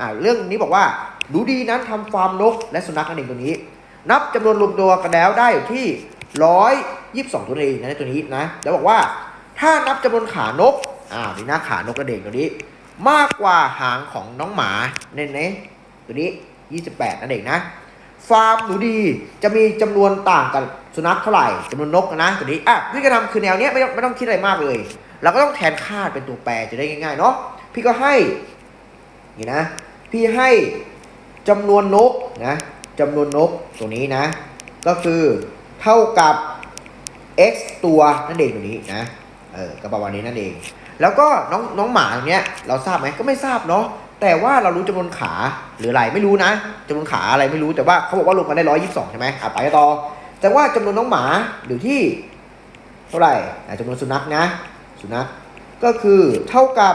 อ่าเรื่องนี้บอกว่าดูดีนั้นทำฟาร์มนกและสุนัขนั่นเองตัวนี้ นับจำนวนรวมตัวกันแล้วได้อยู่ที่ร้อยยี่สิบสองตัวเองนะในตัวนี้นะแล้วบอกว่าถ้านับจำนวนขานกอ่านี่นะขานกกระเด็นตัวนี้ มากกว่าหางของน้องหมาเน้นๆตัวนี้28นั่นเองนะฟาร์มหนูดีจะมีจำนวนต่างกับสุนัขเท่าไหร่จำนวนนกนะตัวนี้อะวิธีการทำคือแนวเนี้ยไม่ต้องไม่ต้องคิดอะไรมากเลยเราก็ต้องแทนค่าเป็นตัวแปรจะได้ง่ายๆเนาะพี่ก็ให้นี่นะ พี่ให้จำนวนนกนะจำนวนนกตัวนี้นะ ก็คือเท่ากับ x ตัวนั่นเองตัวนี้นะเออก็ประมาณนี้นั่นเอง แล้วก็น้องน้องหมาตรงเนี้ยเราทราบไหมก็ไม่ทราบเนาะแต่ว่าเรารู้จำนวนขาหรืออะไรไม่รู้นะจำนวนขาอะไรไม่รู้แต่ว่าเขาบอกว่ารวมกันได้ร้อยยี่สิบสองใช่ไหมอะไปต่อ แต่ว่าจำนวนน้องหมาอยู่ที่เท่าไหร่จำนวนสุนัขนะ สุนัขก็คือเท่ากับ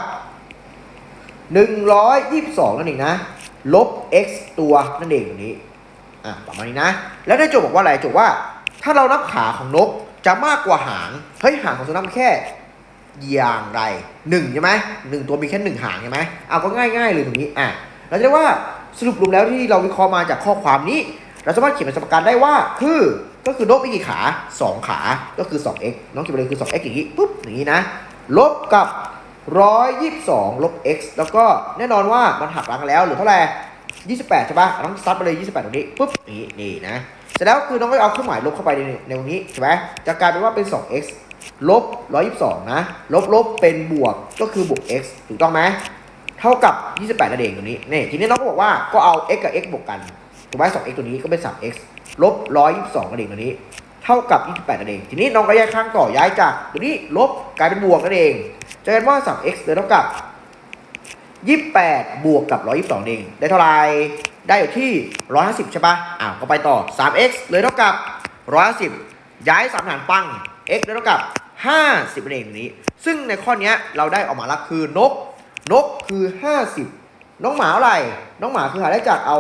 122 นั่นเองนะ ลบ x ตัวนั่นเองตรงนี้ อะประมาณนี้นะ แล้วได้โจทย์บอกว่าอะไรโจทย์ว่า ถ้าเรานับขาของนกจะมากกว่าหาง เฮ้ยหางของสุนัขมันแค่อย่างไรหนึ่งใช่ไหมหนึ่งตัวมีแค่หนึ่งหางใช่ไหมเอาก็ง่ายๆเลยตรงนี้ อะ เราจะได้ว่าสรุปรวมแล้วที่เราวิเคราะห์มาจากข้อความนี้ เราสามารถเขียนเป็นสมการได้ว่า คือก็คือนกมีกี่ขา 2 ขา ก็คือ 2x น้องเขียนไปเลยคือ 2x อย่างนี้ปุ๊บอย่างนี้นะ ลบกับ 122 ลบ x แล้วก็แน่นอนว่ามันหักหลังแล้วเหรือเท่าไหร่28 ใช่ปะน้องซัดไปเลย 28 ตรงนี้ปุ๊บนี่นี่นะ เสร็จแล้วคือน้องก็เอาเครื่องหมายลบเข้าไปในในตรงนี้ใช่ไหมจะกลายเป็นว่าเป็น 2x ลบ 122 นะ ลบลบเป็นบวกก็คือบวก x ถูกต้องไหมเท่ากับ 28นั่นเองตัวนี้นี่ทีนี้น้องก็บอกว่าก็เอา x กับ x บวกกันถูกไหม 2x ตัวนี้ก็เป็น 3x ลบ 122นั่นเองตัวนี้ ท่ากับ 28นั่นเอง ทีนี้น้องก็ย้ายข้างต่อย้ายจากตัวนี้ลบกลายเป็นบวกนั่นเองจะเห็นว่า 3x เลยเท่ากับ 28 บวกกับ 122เอง ได้เท่าไหร่ได้อยู่ที่ 150 ใช่ปะอ้าวก็ไปต่อ 3x เลยเท่ากับ 150 ย้ายสามฐานปัง x เลยเท่ากับ 50นั่นเองนี้ ซึ่งในข้อนี้เราได้ออกมาแล้วคือนก นกคือ 50 น้องหมาอะไร น้องหมาคือหาได้จากเอา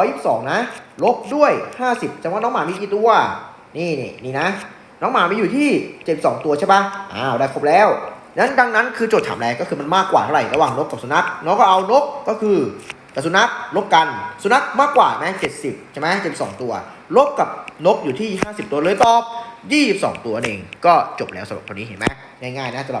122 นะ ลบด้วย 50จังว่าน้องหมามีกี่ตัว นี่นี่นี่นะ น้องหมามีอยู่ที่72ตัวใช่ปะอ้าวได้ครบแล้วนั้นดังนั้นคือโจทย์ถามอะไรก็คือมันมากกว่าเท่าไหร่ระหว่างนกกับสุนัขน้องก็เอานกก็คือกับสุนัขลบกัน สุนัขมากกว่าไหม70ใช่ไหม72ตัว ลบกับนกอยู่ที่50ตัวเลยตอบ22ตัวนั่นเอง ก็จบแล้วสำหรับคนนี้เห็นไหมง่ายๆนะสำหรับ